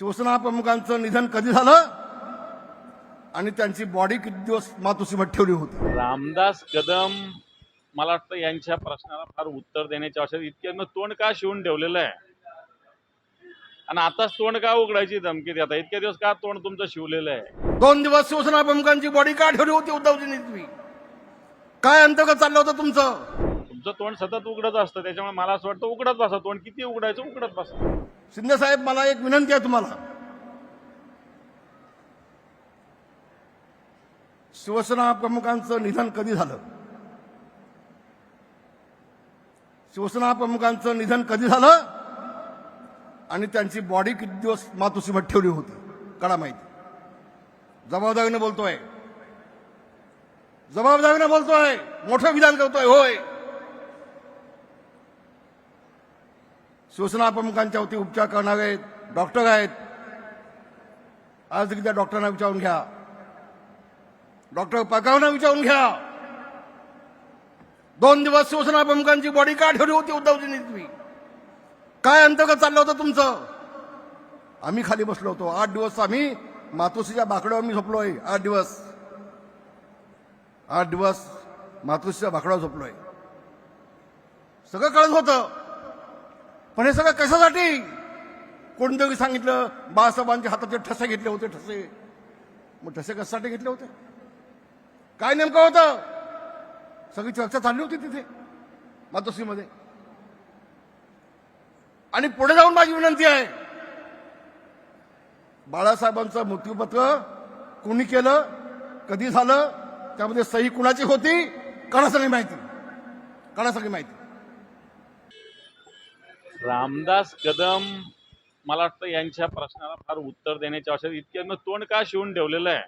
शिवसेना प्रमुखांचं निधन कधी झालं? आणि त्यांची बॉडी किती दिवस मातोश्रीमध्ये ठेवली होती? रामदास कदम मला वाटतं यांच्या प्रश्नाला फार उत्तर देण्याची आवश्यकता इतक्यानं तोंड का शिवून ठेवलेलं आहे? आणि आताच तोंड का उघडायची धमकी देता इतक्या दिवस का तोंड तुमचं शिवलेलं आहे? दोन दिवस शिवसेना प्रमुखांची बॉडी का ठेवली होती उद्धवजींनी तुम्ही काय अंतर्गत चाललं होतं तुमचं? तुमचं तोंड सतत उघडत असतं त्याच्यामुळे मला असं वाटतं उघडत बसा तोंड किती उघडायचं उघडत बसा. शिंदे साहेब मला एक विनंती आहे तुम्हाला. शिवसेना प्रमुखांचं निधन कधी झालं? शिवसेना प्रमुखांचं निधन कधी झालं? आणि त्यांची बॉडी किती दिवस मातोश्रीमध्ये ठेवली होती? कळा माहिती. जबाबदारीनं बोलतोय. जबाबदारीनं बोलतोय. मोठं विधान करतोय होय. शिवसेना प्रमुखांच्या वती उपचार करणारे डॉक्टर आहेत. आज देखील त्या डॉक्टरांना विचारून घ्या. डॉक्टर पगारांना विचारून घ्या. दोन दिवस शिवसेना प्रमुखांची बॉडी का ठेवली होती उद्धवजींनी तुम्ही काय अंतर्गत चाललं होतं तुमचं? आम्ही खाली बसलो होतो. आठ दिवस आम्ही मातोश्रीच्या बाकड्यावर मी झोपलोय. आठ दिवस. आठ दिवस मातोश्रीच्या बाकड्यावर झोपलोय. सगळं कळत होतं. पण हे सगळं कशासाठी? कोणतरी सांगितलं बाळासाहेबांच्या हाताचे ठसे घेतले होते ठसे. मग ठसे कशासाठी घेतले होते? काय नेमकं होतं? सगळी चर्चा चालली होती तिथे मातोश्रीमध्ये. आणि पुढे जाऊन माझी विनंती आहे बाळासाहेबांचं मृत्यूपत्र कोणी केलं कधी झालं त्यामध्ये सही कुणाची होती कळा माहिती. कळा माहिती. रामदास कदम मला वाटतं यांच्या प्रश्नाला फार उत्तर देण्याची आवश्यकता इतक्यानं तोंड का शिवून ठेवलेलं आहे?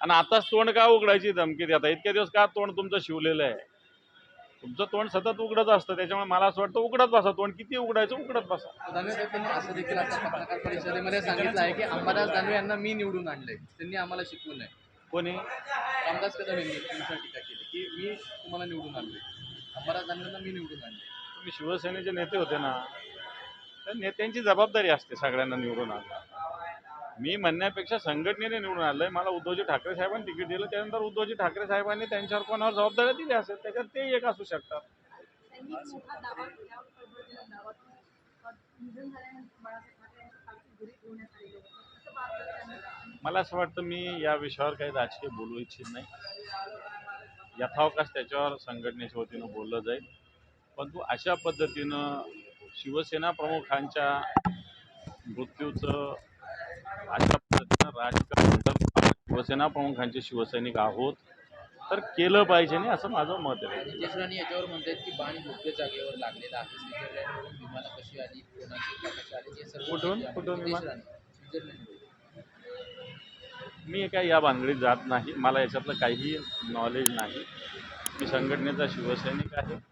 आणि आताच तोंड का उघडायची धमकी देता? इतक्या दिवस का तोंड तुमचं शिवलेलं आहे? तुमचं तोंड सतत उघडत असतं त्याच्यामुळे मला असं वाटतं उघडत बसा तोंड. किती उघडायचं? उघडत बसा. दानवे असं देखील आता पत्रकार परिषदेमध्ये सांगितलं आहे की अंबादास दानवे यांना मी निवडून आणले त्यांनी आम्हाला शिकवू नये कोणी? रामदास कदम यांनी टीका केली की मी तुम्हाला निवडून आणले अंबादास दानवेंना मी निवडून आणले शिवसेनेचे नेते होते ना तर नेत्यांची जबाबदारी असते सगळ्यांना निवडून आणणं मी म्हणण्यापेक्षा संघटनेने निवडून आणलंय मला उद्धवजी ठाकरे साहेबांनी तिकीट दिलं. त्यानंतर उद्धवजी ठाकरे साहेबांनी त्यांच्यावर कोणावर जबाबदारी दिली असेल त्याच्यात ते एक असू शकतात. मला असं वाटतं मी या विषयावर काही राजकीय बोलू इच्छित नाही. यथावकाश त्याच्यावर संघटनेच्या वतीनं बोललं जाईल. परंतु अशा पद्धतीनं शिवसेना प्रमुखांच्या मृत्यूचं अशा पद्धतीनं राजकारण शिवसेना प्रमुखांचे शिवसैनिक आहोत तर केलं पाहिजे नाही असं माझं मत आहे. नितेश राणे याच्यावर म्हणतात की बाण योग्य जागेवर लागलेला आहे. स्वित्झर्लंडवरून विमानं कशी आली कोणाची का कशी आली हे सर्व कुठून? कुठून नितेश विमान? राणे स्वित्झर्लंडवरून मी काय या भानगडीत जात नाही. मला याच्यातलं काही नॉलेज नाही. मी संघटनेचा शिवसैनिक आहे.